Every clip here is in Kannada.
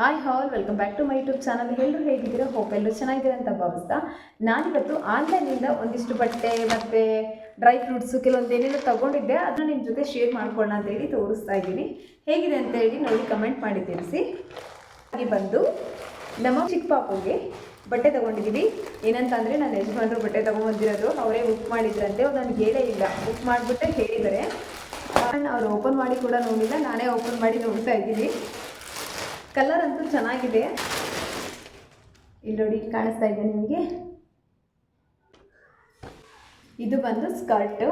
Hi all welcome back to my YouTube channel ಎಲ್ಲರೂ ಹೇಗಿದ್ದೀರಾ? ಹೋಪ್ ಎಲ್ಲರೂ ಚೆನ್ನಾಗಿದ್ದೀರಾ ಅಂತ ಭಾವಿಸ್ತಾ. ನಾನಿವತ್ತು ಆನ್ಲೈನಿಂದ ಒಂದಿಷ್ಟು ಬಟ್ಟೆ, ಮತ್ತು ಡ್ರೈ ಫ್ರೂಟ್ಸು ಕೆಲವೊಂದು ಏನೇನೋ ತೊಗೊಂಡಿದ್ದೆ. ಅದನ್ನ ನಿಮ್ಮ ಜೊತೆ ಶೇರ್ ಮಾಡ್ಕೊಳ್ಳೋಣ ಅಂತ ಹೇಳಿ ತೋರಿಸ್ತಾ ಇದ್ದೀನಿ. ಹೇಗಿದೆ ಅಂತ ಹೇಳಿ ನೋಡಿ ಕಮೆಂಟ್ ಮಾಡಿ ತಿಳಿಸಿ. ಹಾಗೆ ಬಂದು, ನಮ್ಮ ಚಿಕ್ಕ ಪಾಪುಗೆ ಬಟ್ಟೆ ತೊಗೊಂಡಿದ್ದೀವಿ ಏನಂತ ಅಂದರೆ ನನ್ನ ಯಜಮಾನರು ಬಟ್ಟೆ ತೊಗೊಂಬಂದಿರೋದು. ಅವರೇ ಬುಕ್ ಮಾಡಿದ್ರಂತೆ. ನನಗೆ ಹೇಳೇ ಇಲ್ಲ. ಬುಕ್ ಮಾಡಿಬಿಟ್ಟೆ, ಹೇಳಿದ್ದಾರೆ. ಅವ್ರು ಓಪನ್ ಮಾಡಿ ಕೂಡ ನೋಡಿಲ್ಲ. ನಾನೇ ಓಪನ್ ಮಾಡಿ ನೋಡ್ತಾ ಇದ್ದೀನಿ. ಕಲರ್ ಅಂತೂ ಚೆನ್ನಾಗಿದೆ. ಇಲ್ಲಿ ನೋಡಿ ಕಾಣಿಸ್ತಾ ಇದೆ ನಿಮಗೆ. ಇದು ಬಂದು ಸ್ಕರ್ಟ್.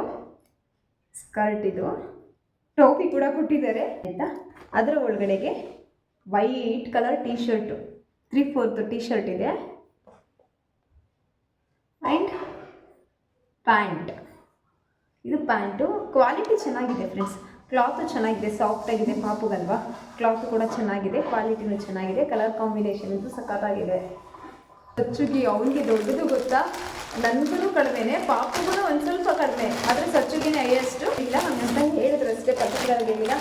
ಸ್ಕರ್ಟ್ ಇದು. ಟೋಪಿ ಕೂಡ ಕೊಟ್ಟಿದ್ದಾರೆ. ಆಯಿತಾ? ಅದರ ಒಳಗಡೆಗೆ white colour T-shirt three fourth T-shirt ಇದೆ. And pant. ಇದು ಪ್ಯಾಂಟು. ಕ್ವಾಲಿಟಿ ಚೆನ್ನಾಗಿದೆ ಫ್ರೆಂಡ್ಸ್ ಕ್ಲಾತು ಚೆನ್ನಾಗಿದೆ ಸಾಫ್ಟ್ ಆಗಿದೆ, ಪಾಪುಗಲ್ವಾ? ಕ್ಲಾತ್ ಕೂಡ ಚೆನ್ನಾಗಿದೆ ಕ್ವಾಲಿಟಿನೂ ಚೆನ್ನಾಗಿದೆ ಕಲರ್ ಕಾಂಬಿನೇಷನ್ ಇದು ಸಖತ್ತಾಗಿದೆ. ಸಚ್ಚುಗಿ ಅವನಿಗೆ ದೊಡ್ಡದು ಗೊತ್ತಾ? ನನಗೂ ಕಡಿಮೆನೆ ಪಾಪುಗೂ ಒಂದು ಸ್ವಲ್ಪ ಕಡಿಮೆ. ಆದರೆ ಸಚ್ಚುಗಿನೇ ಹೈಯೆಸ್ಟ್ ಇಲ್ಲ ಹಂಗಂತ ಹೇಳಿದ್ರು ಅಷ್ಟೇ ಪರ್ಟಿಕ್ಯುಲರ್ ಆಗಿಲ್ಲ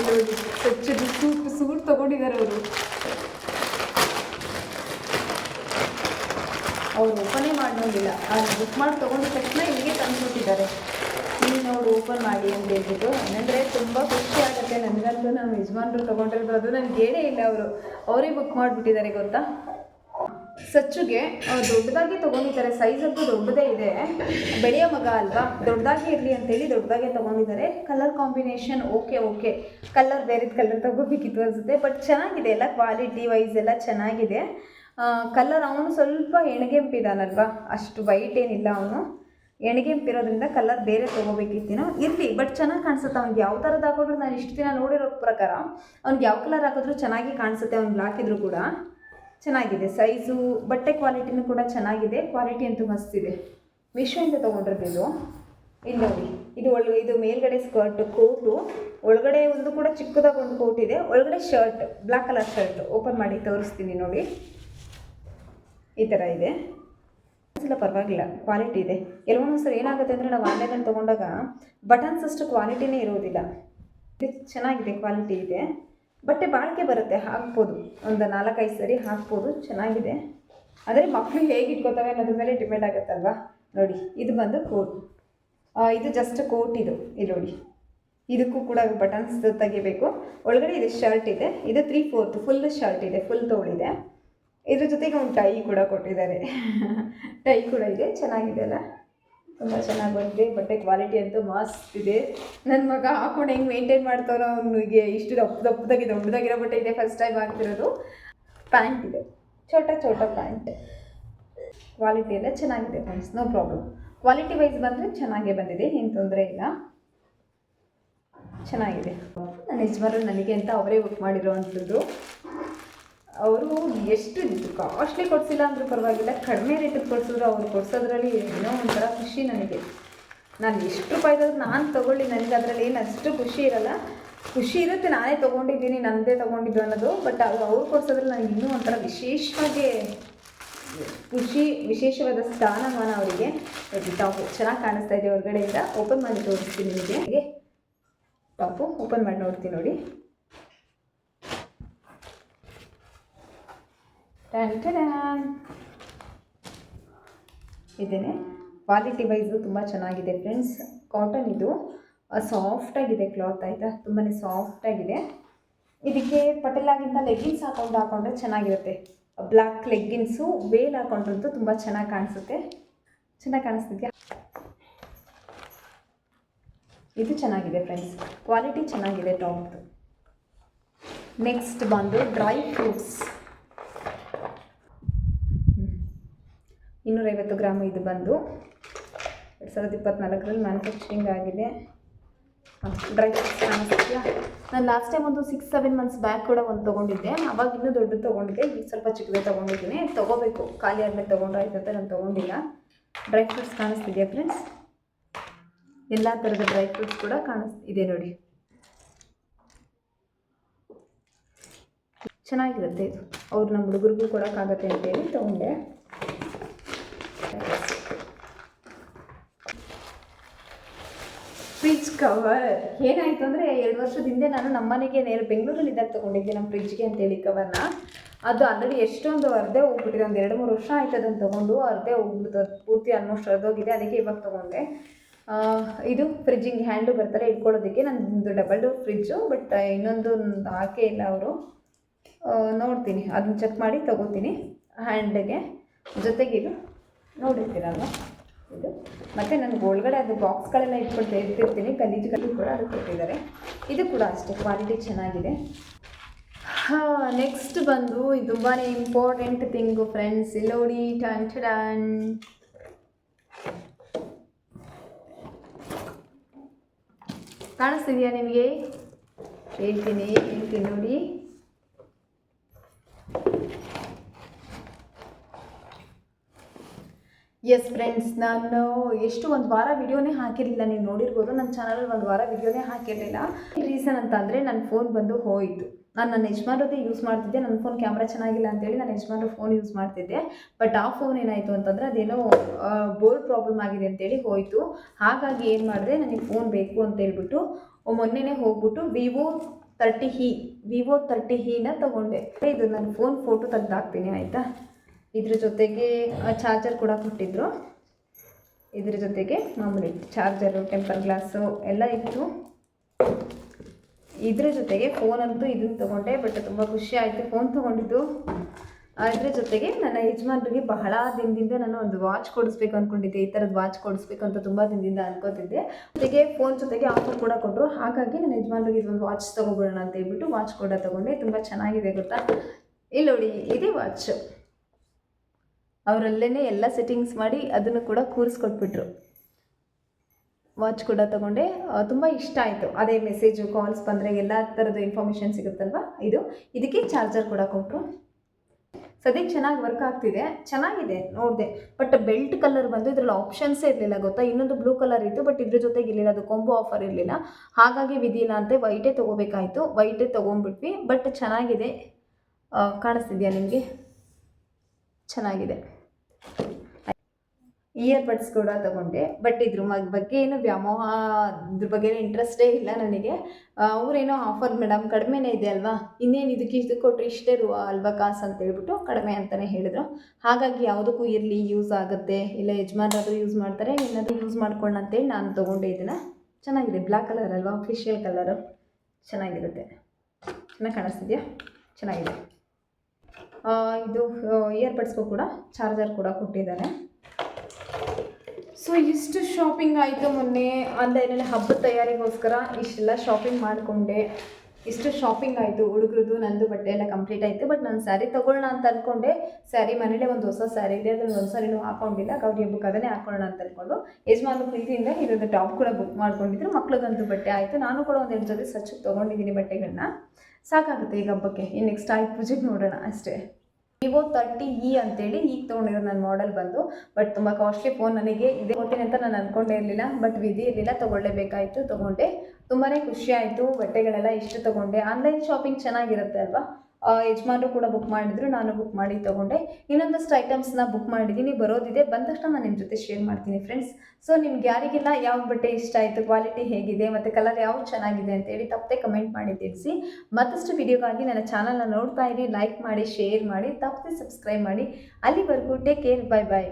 ಇಲ್ಲಿ ಸಚ್ಚುಗಿ ಸೂಟ್ ಸೂಟ್ ತೊಗೊಂಡಿದ್ದಾರೆ ಅವರು. ಅವ್ರು ಓಪನೇ ನೋಡಿಲ್ಲ ಬುಕ್ ಮಾಡಿ ತೊಗೊಂಡ ತಕ್ಷಣ ಇಲ್ಲಿಗೆ ತಂದುಬಿಟ್ಟಿದ್ದಾರೆ ನೋಡಿ ಓಪನ್ ಮಾಡಿ ಅಂತ ಹೇಳ್ಬಿಟ್ಟು. ಏನಂದರೆ ತುಂಬ ಖುಷಿ ಆಗುತ್ತೆ. ನನಗಂತೂ ನಮ್ಮ ಯಜಮಾನ್ರು ತೊಗೊಂಡಿರ್ಬೋದು ನನಗೆ ಏನೇ ಇಲ್ಲ ಅವರು. ಅವರೇ ಬುಕ್ ಮಾಡಿಬಿಟ್ಟಿದ್ದಾರೆ ಗೊತ್ತಾ? ಸಚ್ಚುಗೆ ದೊಡ್ಡದಾಗಿ ತೊಗೊಂಡಿದ್ದಾರೆ. ಸೈಜ್ ಅಂತೂ ದೊಡ್ಡದೇ ಇದೆ. ಬೆಳೆಯೋ ಮಗ ಅಲ್ವಾ? ದೊಡ್ಡದಾಗಿ ಇರಲಿ ಅಂತೇಳಿ ದೊಡ್ಡದಾಗೆ ತೊಗೊಂಡಿದ್ದಾರೆ. Colour combination okay okay colour ಬೇರೆ ಕಲರ್ ತೊಗೋಬೇಕಿತ್ತು ಅನಿಸುತ್ತೆ. ಬಟ್ ಚೆನ್ನಾಗಿದೆ. ಎಲ್ಲ ಕ್ವಾಲಿಟಿ ವೈಸ್ ಎಲ್ಲ ಚೆನ್ನಾಗಿದೆ. ಕಲರ್ ಅವನು ಸ್ವಲ್ಪ ಎಣಗೆಂಪಿದಾನಲ್ವಾ? ಅಷ್ಟು ವೈಟ್ ಏನಿಲ್ಲ ಅವನು. ಎಣಗೆಂಪಿರೋದ್ರಿಂದ ಕಲರ್ ಬೇರೆ ತೊಗೋಬೇಕಿತ್ತೇನೋ? ಇರಲಿ ಬಟ್ ಚೆನ್ನಾಗಿ ಕಾಣಿಸುತ್ತೆ. ಅವ್ನಿಗೆ ಯಾವ ಥರದ್ದು ಹಾಕಿದ್ರು ನಾನು ಇಷ್ಟು ದಿನ ನೋಡಿರೋ ಪ್ರಕಾರ ಅವ್ನಿಗೆ ಯಾವ ಕಲರ್ ಹಾಕಿದ್ರು ಚೆನ್ನಾಗಿ ಕಾಣಿಸುತ್ತೆ ಅವ್ನಿಗೆ ಹಾಕಿದ್ರು ಕೂಡ. ಚೆನ್ನಾಗಿದೆ ಸೈಜು, ಬಟ್ಟೆ ಕ್ವಾಲಿಟಿನೂ ಕೂಡ ಚೆನ್ನಾಗಿದೆ. ಕ್ವಾಲಿಟಿ ಅಂತೂ ಮಸ್ತಿದೆ ಮಿಶೋಯಿಂದ ತೊಗೊಂಡಿರೋದು ಇಲ್ಲಿ ನೋಡಿ, ಇದು ಒಳಗೆ ಇದು ಮೇಲ್ಗಡೆ ಸ್ಕರ್ಟ್, ಕೋಟು. ಒಳಗಡೆ ಒಂದು ಕೂಡ ಚಿಕ್ಕದಾಗಿ ಒಂದು ಕೋಟ್ ಇದೆ. ಒಳಗಡೆ shirt black colour shirt. Open ಮಾಡಿ ತೋರಿಸ್ತೀನಿ ನೋಡಿ. ಈ ಥರ ಇದೆ. ಇಲ್ಲ, ಪರವಾಗಿಲ್ಲ. ಕ್ವಾಲಿಟಿ ಇದೆ. ಕೆಲವೊಂದು ಸರಿ ಏನಾಗುತ್ತೆ ಅಂದರೆ ನಾವು ಆನ್ಲೈನಲ್ಲಿ ತೊಗೊಂಡಾಗ ಬಟನ್ಸ್ ಅಷ್ಟು ಕ್ವಾಲಿಟಿನೇ ಇರೋದಿಲ್ಲ. ಇದು ಚೆನ್ನಾಗಿದೆ ಕ್ವಾಲಿಟಿ ಇದೆ. ಬಟ್ಟೆ ಬಾಳಿಕೆ ಬರುತ್ತೆ, ಹಾಕ್ಬೋದು. ಒಂದು ನಾಲ್ಕೈದು ಸರಿ ಹಾಕ್ಬೋದು, ಚೆನ್ನಾಗಿದೆ. ಆದರೆ ಮಕ್ಕಳು ಹೇಗೆ ಇಟ್ಕೋತವೆ ಅನ್ನೋದ್ರ ಮೇಲೆ ಡಿಪೆಂಡ್ ಆಗುತ್ತಲ್ವಾ ನೋಡಿ, ಇದು ಬಂದು ಕೋಟ್ ಇದು ಜಸ್ಟ್ ಕೋಟ್ ಇದು. ಇಲ್ಲಿ ನೋಡಿ. ಇದಕ್ಕೂ ಕೂಡ ಬಟನ್ಸ್ ತೆಗಿಬೇಕು ಒಳಗಡೆ ಇದು ಶರ್ಟ್ ಇದೆ. ಇದು ತ್ರೀ ಫೋರ್ತ್ ಫುಲ್ ಶರ್ಟ್ ಇದೆ ಫುಲ್ ತೋಳಿದೆ. ಇದ್ರ ಜೊತೆಗೆ ಒಂದು ಟೈ ಕೂಡ ಕೊಟ್ಟಿದ್ದಾರೆ. ಟೈ ಕೂಡ ಇದೆ, ಚೆನ್ನಾಗಿದೆ ಅಲ್ಲ? ತುಂಬ ಚೆನ್ನಾಗಿ ಬಂದಿದೆ. ಬಟ್ಟೆ ಕ್ವಾಲಿಟಿ ಅಂತೂ ಮಸ್ತ್ ಇದೆ. ನನ್ನ ಮಗ ಹಾಕೊಂಡು ಹೆಂಗೆ ಮೇಂಟೈನ್ ಮಾಡ್ತಾರೋ ಅವನಿಗೆ ಇಷ್ಟು ದಪ್ಪ ದಪ್ಪದಾಗಿ, ದೊಡ್ಡದಾಗಿರೋ ಬಟ್ಟೆ ಇದೆ ಫಸ್ಟ್ ಟೈಮ್ ಆಗ್ತಿರೋದು ಪ್ಯಾಂಟ್ ಇದೆ. ಛೋಟ ಚೋಟ ಪ್ಯಾಂಟ್ ಕ್ವಾಲಿಟಿ ಎಲ್ಲ ಚೆನ್ನಾಗಿದೆ friends no problem quality wise ಬಂದರೆ ಚೆನ್ನಾಗೇ ಬಂದಿದೆ, ಏನು ತೊಂದರೆ ಇಲ್ಲ. ಚೆನ್ನಾಗಿದೆ. ನನ್ನ ಯಜಮಾನರು ನನಗೆ ಅಂತ ಅವರೇ ಬುಕ್ ಮಾಡಿರೋ ಅಂಥದ್ದು. ಅವರು ಎಷ್ಟು ಕಾಸ್ಟ್ಲಿ ಕೊಡಿಸಿಲ್ಲ ಅಂದರೂ ಪರವಾಗಿಲ್ಲ, ಕಡಿಮೆ ರೇಟಿಗೆ ಕೊಡಿಸಿದ್ರು ಅವ್ರು ಕೊಡಿಸೋದ್ರಲ್ಲಿ ಏನೋ ಒಂಥರ ಖುಷಿ ನನಗೆ. ನಾನು ಎಷ್ಟು ರೂಪಾಯಿದಾದ್ರೂ ನಾನು ತೊಗೊಳ್ಳಿ, ನನಗೆ ಅದರಲ್ಲಿ ಏನು ಅಷ್ಟು ಖುಷಿ ಇರಲ್ಲ. ಖುಷಿ ಇರುತ್ತೆ, ನಾನೇ ತೊಗೊಂಡಿದ್ದೀನಿ ನನ್ನದೇ ತೊಗೊಂಡಿದ್ದು ಅನ್ನೋದು ಬಟ್ ಅದು ಅವ್ರು ಕೊಡಿಸೋದ್ರಲ್ಲಿ ನನಗೆ ಇನ್ನೂ ಒಂಥರ ವಿಶೇಷವಾಗಿ ಖುಷಿ, ವಿಶೇಷವಾದ ಸ್ಥಾನಮಾನ ಅವರಿಗೆ. ಟಾಪು ಚೆನ್ನಾಗಿ ಕಾಣಿಸ್ತಾ ಇದೆ ಹೊರಗಡೆಯಿಂದ. ಓಪನ್ ಮಾಡಿ ತೋರಿಸ್ತೀನಿ ನಿಮಗೆ. ಟಾಪು ಓಪನ್ ಮಾಡಿ ನೋಡ್ತೀನಿ ನೋಡಿ. ಇದೇನೆ. ಕ್ವಾಲಿಟಿ ವೈಸು ತುಂಬ ಚೆನ್ನಾಗಿದೆ ಫ್ರೆಂಡ್ಸ್ ಕಾಟನ್ ಇದು ಸಾಫ್ಟಾಗಿದೆ ಕ್ಲಾತ್ ಆಯಿತಾ? ತುಂಬಾ ಸಾಫ್ಟಾಗಿದೆ ಇದಕ್ಕೆ ಪಟೇಲಾಗಿಂತ ಲೆಗ್ಗಿನ್ಸ್ ಹಾಕೊಂಡು ಹಾಕೊಂಡ್ರೆ ಚೆನ್ನಾಗಿರುತ್ತೆ. ಬ್ಲ್ಯಾಕ್ ಲೆಗ್ಗಿನ್ಸು ವೇಲ್ ಹಾಕೊಂಡ್ರಂತೂ ತುಂಬ ಚೆನ್ನಾಗಿ ಕಾಣಿಸುತ್ತೆ. ಚೆನ್ನಾಗಿ ಕಾಣಿಸ್ತಿದ್ಯಾ? ಇದು ಚೆನ್ನಾಗಿದೆ ಫ್ರೆಂಡ್ಸ್ ಕ್ವಾಲಿಟಿ ಚೆನ್ನಾಗಿದೆ ಟಾಪ್ದು ನೆಕ್ಸ್ಟ್ ಬಂದು ಡ್ರೈ ಫ್ರೂಟ್ಸ್ ಇನ್ನೂರೈವತ್ತು ಗ್ರಾಮ್ ಇದು ಬಂದು ಎರಡು ಸಾವಿರದ ಇಪ್ಪತ್ತ್ನಾಲ್ಕರಲ್ಲಿ ಮ್ಯಾನುಫ್ಯಾಕ್ಚರಿಂಗ್ ಆಗಿದೆ. ಡ್ರೈ ಫ್ರೂಟ್ಸ್ ಕಾಣಿಸ್ತೀಯ ನಾನು ಲಾಸ್ಟ್ ಟೈಮ್ ಒಂದು ಸಿಕ್ಸ್ ಸೆವೆನ್ ಮಂತ್ಸ್ ಬ್ಯಾಕ್ ಕೂಡ ಒಂದು ತೊಗೊಂಡಿದ್ದೆ. ಅವಾಗ ಇನ್ನೂ ದೊಡ್ಡದು ತೊಗೊಂಡಿದ್ದೆ. ಈಗ ಸ್ವಲ್ಪ ಚಿಕ್ಕದೇ ತೊಗೊಂಡಿದ್ದೀನಿ. ತೊಗೋಬೇಕು. ಖಾಲಿ ಆದಮೇಲೆ ತೊಗೊಂಡ್ರಾಯ್ತು ಅಂತ ನಾನು ತೊಗೊಂಡಿಲ್ಲ. ಡ್ರೈ ಫ್ರೂಟ್ಸ್ ಕಾಣಿಸ್ತಿದೆಯಾ ಫ್ರೆಂಡ್ಸ್ ಎಲ್ಲ ಥರದ ಡ್ರೈ ಫ್ರೂಟ್ಸ್ ಕೂಡ ಕಾಣಿಸ್ತಿದೆ ನೋಡಿ. ಚೆನ್ನಾಗಿರುತ್ತೆ. ಇದು ಅವ್ರು ನಮ್ಮ ಹುಡುಗರಿಗೂ ಕೊಡೋಕ್ಕಾಗತ್ತೆ ಅಂತೇಳಿ ತೊಗೊಂಡೆ. ಫ್ರಿಜ್ ಕವರ್ ಏನಾಯಿತು ಅಂದರೆ ಎರಡು ವರ್ಷದ ಹಿಂದೆ ನಾನು ನಮ್ಮ ಮನೆಗೆ ನೇರ ಬೆಂಗಳೂರಲ್ಲಿ ಇದ್ದಾಗ ತೊಗೊಂಡಿದ್ದೆ ನಮ್ಮ ಫ್ರಿಜ್ಗೆ ಅಂತೇಳಿ ಕವರ್ನ ಅದು ಆಲ್ರೆಡಿ ಎಷ್ಟೊಂದು ಅರ್ಧ ಹೋಗ್ಬಿಟ್ಟಿದೆ, ಒಂದು ಎರಡು ಮೂರು ವರ್ಷ ಆಯ್ತು ಅದನ್ನು ತೊಗೊಂಡು, ಅರ್ಧೆ ಅದು ಪೂರ್ತಿ ಆಲ್ಮೋಸ್ಟ್ ಅರ್ಧೋಗಿದೆ, ಅದಕ್ಕೆ ಇವಾಗ ತೊಗೊಂಡೆ. ಇದು ಫ್ರಿಜ್ಜಿಂಗ್ ಹ್ಯಾಂಡು ಬರ್ತಾರೆ ಇಟ್ಕೊಳ್ಳೋದಕ್ಕೆ ನಂದು ಡಬಲ್ ಡೋರ್ ಫ್ರಿಜ್ಜು ಬಟ್ ಇನ್ನೊಂದು ಹಾಕೇ ಇಲ್ಲ ಅವರು. ನೋಡ್ತೀನಿ, ಅದನ್ನ ಚೆಕ್ ಮಾಡಿ ತೊಗೋತೀನಿ ಹ್ಯಾಂಡಿಗೆ ಜೊತೆಗೆ ಇದು ನೋಡಿರ್ತೀರಲ್ವ? ಇದು. ಮತ್ತು ನನಗೆ ಒಳಗಡೆ ಅದು ಬಾಕ್ಸ್ಗಳೆಲ್ಲ ಇಟ್ಕೊಂಡು ಇರ್ತಿರ್ತೀನಿ ಗಲೀಜುಗಳು ಕೂಡ ಅದು ಕೊಟ್ಟಿದ್ದಾರೆ. ಇದು ಕೂಡ ಅಷ್ಟೇ ಕ್ವಾಲಿಟಿ ಚೆನ್ನಾಗಿದೆ. ನೆಕ್ಸ್ಟ್ ಬಂದು ಇದು ತುಂಬಾ ಇಂಪಾರ್ಟೆಂಟ್ ಥಿಂಗು ಫ್ರೆಂಡ್ಸ್ ಇಲ್ಲೋಡಿ ಟನ್ ಟನ್ ಕಾಣಿಸ್ತಿದೆಯಾ ನಿಮಗೆ? ಹೇಳ್ತೀನಿ ಹೇಳ್ತೀನಿ ನೋಡಿ. ಎಸ್ ಫ್ರೆಂಡ್ಸ್ ನಾನು ಎಷ್ಟು ಒಂದು ವಾರ ವಿಡಿಯೋನೇ ಹಾಕಿರಲಿಲ್ಲ. ನೀವು ನೋಡಿರ್ಬೋದು ನನ್ನ ಚಾನಲಲ್ಲಿ ಒಂದು ವಾರ ವಿಡಿಯೋನೇ ಹಾಕಿರಲಿಲ್ಲ. ರೀಸನ್ ಅಂತ ಅಂದರೆ ನನ್ನ ಫೋನ್ ಬಂದು ಹೋಯಿತು. ನಾನು ನನ್ನ ಯಜಮಾನ್ರದ್ದೇ ಯೂಸ್ ಮಾಡ್ತಿದ್ದೆ. ನನ್ನ ಫೋನ್ ಕ್ಯಾಮ್ರಾ ಚೆನ್ನಾಗಿಲ್ಲ ಅಂತೇಳಿ ನನ್ನ ಯಜಮಾನ್ರ ಫೋನ್ ಯೂಸ್ ಮಾಡ್ತಿದ್ದೆ. ಬಟ್ ಆ ಫೋನ್ ಏನಾಯಿತು ಅಂತಂದರೆ ಅದೇನೋ ಬೋರ್ಡ್ ಪ್ರಾಬ್ಲಮ್ ಆಗಿದೆ ಅಂತೇಳಿ ಹೋಯಿತು. ಹಾಗಾಗಿ ಏನು ಮಾಡಿದೆ, ನನಗೆ ಫೋನ್ ಬೇಕು ಅಂತ ಹೇಳ್ಬಿಟ್ಟು, ಮೊನ್ನೆನೇ ಹೋಗ್ಬಿಟ್ಟು ವಿವೋ ತರ್ಟಿ ಹಿ ವಿವೋ ತರ್ಟಿ ಹೀನ ತೊಗೊಂಡೆ. ಇದು ನನ್ನ ಫೋನ್ ಫೋಟೋ ತೆಗ್ದಾಕ್ತೀನಿ, ಆಯಿತಾ? ಇದ್ರ ಜೊತೆಗೆ ಚಾರ್ಜರ್ ಕೂಡ ಕೊಟ್ಟಿದ್ರು. ಇದ್ರ ಜೊತೆಗೆ ಮಾಮೂಲಿ ಚಾರ್ಜರು ಟೆಂಪರ್ ಗ್ಲಾಸು ಎಲ್ಲ ಇತ್ತು. ಇದ್ರ ಜೊತೆಗೆ ಫೋನ್ ಅಂತೂ ಇದನ್ನು ತೊಗೊಂಡೆ ಬಟ್ ತುಂಬ ಖುಷಿ ಆಯಿತು. ಫೋನ್ ತೊಗೊಂಡಿದ್ದು. ಅದ್ರ ಜೊತೆಗೆ ನನ್ನ ಯಜಮಾನ್ರಿಗೆ ಬಹಳ ದಿನದಿಂದ ನಾನು ಒಂದು ವಾಚ್ ಕೊಡಿಸ್ಬೇಕು ಅಂದ್ಕೊಂಡಿದ್ದೆ ಈ ಥರದ ವಾಚ್ ಕೊಡಿಸ್ಬೇಕು ಅಂತ ತುಂಬ ದಿನದಿಂದ ಅನ್ಕೋತಿದ್ದೆ. ಜೊತೆಗೆ ಫೋನ್ ಜೊತೆಗೆ ಆಫರ್ ಕೂಡ ಕೊಟ್ಟರು ಹಾಗಾಗಿ ನನ್ನ ಯಜಮಾನ್ರಿಗೆ ಇದೊಂದು ವಾಚ್ ತೊಗೊಬಿಡೋಣ ಅಂತ ಹೇಳ್ಬಿಟ್ಟು ವಾಚ್ ಕೂಡ ತೊಗೊಂಡೆ. ತುಂಬ ಚೆನ್ನಾಗಿದೆ ಗೊತ್ತಾ? ಇಲ್ಲಿ ನೋಡಿ, ಇದೇ ವಾಚ್ ಅವರಲ್ಲೇ ಎಲ್ಲ ಸೆಟ್ಟಿಂಗ್ಸ್ ಮಾಡಿ ಅದನ್ನು ಕೂಡ ಕೂರಿಸ್ಕೊಟ್ಬಿಟ್ರು. ವಾಚ್ ಕೂಡ ತೊಗೊಂಡೆ. ತುಂಬ ಇಷ್ಟ ಆಯಿತು. ಅದೇ ಮೆಸೇಜು ಕಾಲ್ಸ್ ಬಂದರೆ ಎಲ್ಲ ಥರದ ಇನ್ಫಾರ್ಮೇಷನ್ ಸಿಗುತ್ತಲ್ವ? ಇದು. ಇದಕ್ಕೆ ಚಾರ್ಜರ್ ಕೂಡ ಕೊಟ್ಟರು ಸದ್ಯಕ್ಕೆ ಚೆನ್ನಾಗಿ ವರ್ಕ್ ಆಗ್ತಿದೆ. ಚೆನ್ನಾಗಿದೆ, ನೋಡಿದೆ. ಬಟ್ ಬೆಲ್ಟ್ ಕಲರ್ ಬಂದು ಇದರಲ್ಲಿ ಆಪ್ಷನ್ಸೇ ಇರಲಿಲ್ಲ, ಗೊತ್ತಾ? ಇನ್ನೊಂದು ಬ್ಲೂ ಕಲರ್ ಇತ್ತು ಬಟ್ ಇದ್ರ ಜೊತೆಗೆ ಇರಲಿಲ್ಲ. ಅದು ಕೊಂಬು ಆಫರ್ ಇರಲಿಲ್ಲ. ಹಾಗಾಗಿ ವಿಧಿಲ್ಲ ಅಂತ ವೈಟೇ ತೊಗೋಬೇಕಾಯಿತು. ವೈಟೇ ತೊಗೊಂಡ್ಬಿಟ್ವಿ. ಬಟ್ ಚೆನ್ನಾಗಿದೆ. ಕಾಣಿಸ್ತಿದ್ಯಾ ನಿಮಗೆ? ಚೆನ್ನಾಗಿದೆ. ಇಯರ್ ಬಡ್ಸ್ ಕೂಡ ತಗೊಂಡೆ. ಬಟ್ ಇದ್ರ ಬಗ್ಗೆ ಏನು ವ್ಯಾಮೋಹ, ಇದ್ರ ಬಗ್ಗೆ ಇಂಟ್ರೆಸ್ಟೇ ಇಲ್ಲ ನನಗೆ. ಅವರೇನೋ ಆಫರ್ ಮೇಡಮ್ ಕಡಿಮೆನೇ ಇದೆ ಅಲ್ವಾ? ಇನ್ನೇನು ಇದಕ್ಕೆ ಇದು ಕೊಟ್ಟರೆ ಇಷ್ಟೇ ರು, ಅಲ್ವಾ ಕಾಸು ಅಂತ ಹೇಳ್ಬಿಟ್ಟು ಕಡಿಮೆ ಅಂತಲೇ ಹೇಳಿದ್ರು. ಹಾಗಾಗಿ ಯಾವುದಕ್ಕೂ ಇರಲಿ ಯೂಸ್ ಆಗುತ್ತೆ. ಇಲ್ಲ ಯಜಮಾನರಾದರೂ ಯೂಸ್ ಮಾಡ್ತಾರೆ, ಏನಾದರೂ ಯೂಸ್ ಮಾಡ್ಕೊಳ್ಳೋಣ ಅಂತೇಳಿ ನಾನು ತೊಗೊಂಡೆ ಇದನ್ನು. ಚೆನ್ನಾಗಿದೆ. ಬ್ಲ್ಯಾಕ್ ಕಲರ್ ಅಲ್ವಾ? ಅಫಿಷಿಯಲ್ ಕಲರು ಚೆನ್ನಾಗಿರುತ್ತೆ. ಚೆನ್ನಾಗಿ ಕಾಣಿಸ್ತಿದೆಯಾ? ಚೆನ್ನಾಗಿದೆ. ಇದು ಇಯರ್ ಬಡ್ಸ್ಗೂ ಕೂಡ ಚಾರ್ಜರ್ ಕೂಡ ಕೊಟ್ಟಿದ್ದಾರೆ. ಸೊ ಇಷ್ಟು ಶಾಪಿಂಗ್ ಆಯಿತು ಮೊನ್ನೆ. ಆನ್ಲೈನಲ್ಲಿ ಹಬ್ಬದ ತಯಾರಿಗೋಸ್ಕರ ಇಷ್ಟೆಲ್ಲ ಶಾಪಿಂಗ್ ಮಾಡಿಕೊಂಡೆ. ಇಷ್ಟು ಶಾಪಿಂಗ್ ಆಯಿತು ಹುಡುಗರದು ನಂದು ಬಟ್ಟೆ ಎಲ್ಲ ಕಂಪ್ಲೀಟ್ ಆಯಿತು. ಬಟ್ ನಾನು ಸ್ಯಾರಿ ತೊಗೊಳ್ಳೋಣ ಅಂತ ಅಂದ್ಕೊಂಡೆ ಸ್ಯಾರಿ ಮನೇಲೆ ಒಂದು ಹೊಸ ಸ್ಯಾರಿ ಇದೆ. ಅದನ್ನು ಒಂದು ಸಾರಿನೂ ಹಾಕೊಂಡಿಲ್ಲ. ಗೌರಿ ಹಬ್ಬಕ್ಕೆ ಅದನ್ನೇ ಹಾಕೊಳ್ಳೋಣ ಅಂತ ಅಂದ್ಕೊಂಡು ಯಜಮಾನ ಪ್ರೀತಿಯಿಂದ ಇದೊಂದು ಟಾಪ್ ಕೂಡ ಬುಕ್ ಮಾಡ್ಕೊಂಡಿದ್ರು. ಮಕ್ಳಿಗಂತೂ ಬಟ್ಟೆ ಆಯಿತು. ನಾನು ಕೂಡ ಒಂದೆರಡು ಜೊತೆ ಸ್ವಚ್ಛಕ್ಕೆ ತೊಗೊಂಡಿದ್ದೀನಿ ಬಟ್ಟೆಗಳನ್ನ ಸಾಕಾಗುತ್ತೆ ಈಗ ಹಬ್ಬಕ್ಕೆ. ಇನ್ನು ನೆಕ್ಸ್ಟ್ ಆಯ್ತು ಪೂಜೆಗೆ ನೋಡೋಣ ಅಷ್ಟೇ. ವಿವೋ ತರ್ಟಿ ಇ ಅಂತೇಳಿ ಈಗ ತೊಗೊಂಡಿರೋ ನನ್ನ ಮಾಡೆಲ್ ಬಂದು ಬಟ್ ತುಂಬ ಕಾಸ್ಟ್ಲಿ ಫೋನ್ ನನಗೆ. ಇದೇ ಹೋಗ್ತೀನಿ ಅಂತ ನಾನು ಅಂದ್ಕೊಂಡೇ ಇರಲಿಲ್ಲ ಬಟ್ ವಿಧಿ ಇರಲಿಲ್ಲ, ತೊಗೊಳ್ಳೇಬೇಕಾಯಿತು, ತೊಗೊಂಡೆ. ತುಂಬಾ ಖುಷಿ ಆಯಿತು, ಬಟ್ಟೆಗಳೆಲ್ಲ ಇಷ್ಟು ತೊಗೊಂಡೆ. ಆನ್ಲೈನ್ ಶಾಪಿಂಗ್ ಚೆನ್ನಾಗಿರುತ್ತೆ ಅಲ್ವಾ? ಯಜಮಾನ್ರು ಕೂಡ ಬುಕ್ ಮಾಡಿದ್ರು, ನಾನು ಬುಕ್ ಮಾಡಿ ತೊಗೊಂಡೆ. ಇನ್ನೊಂದಷ್ಟು ಐಟಮ್ಸ್ನ ಬುಕ್ ಮಾಡಿದ್ದೀನಿ ಬರೋದಿದೆ. ಬಂದ ತಕ್ಷಣ ನಾನು ನಿಮ್ಮ ಜೊತೆ ಶೇರ್ ಮಾಡ್ತೀನಿ ಫ್ರೆಂಡ್ಸ್ ಸೊ ನಿಮ್ಗೆ ಯಾರಿಗೆಲ್ಲ ಯಾವ ಬಟ್ಟೆ ಇಷ್ಟ ಆಯಿತು ಕ್ವಾಲಿಟಿ ಹೇಗಿದೆ, ಮತ್ತು ಕಲರ್ ಯಾವ್ದು ಚೆನ್ನಾಗಿದೆ ಅಂತೇಳಿ ತಪ್ಪದೆ ಕಮೆಂಟ್ ಮಾಡಿ ತಿಳಿಸಿ. ಮತ್ತಷ್ಟು ವಿಡಿಯೋಗಾಗಿ ನನ್ನ ಚಾನಲ್ನ ನೋಡ್ತಾ ಇರಿ ಲೈಕ್ ಮಾಡಿ ಶೇರ್ ಮಾಡಿ, ತಪ್ಪದೆ ಸಬ್ಸ್ಕ್ರೈಬ್ ಮಾಡಿ. ಅಲ್ಲಿವರೆಗೂ ಟೇಕ್ ಕೇರ್ ಬೈ ಬಾಯ್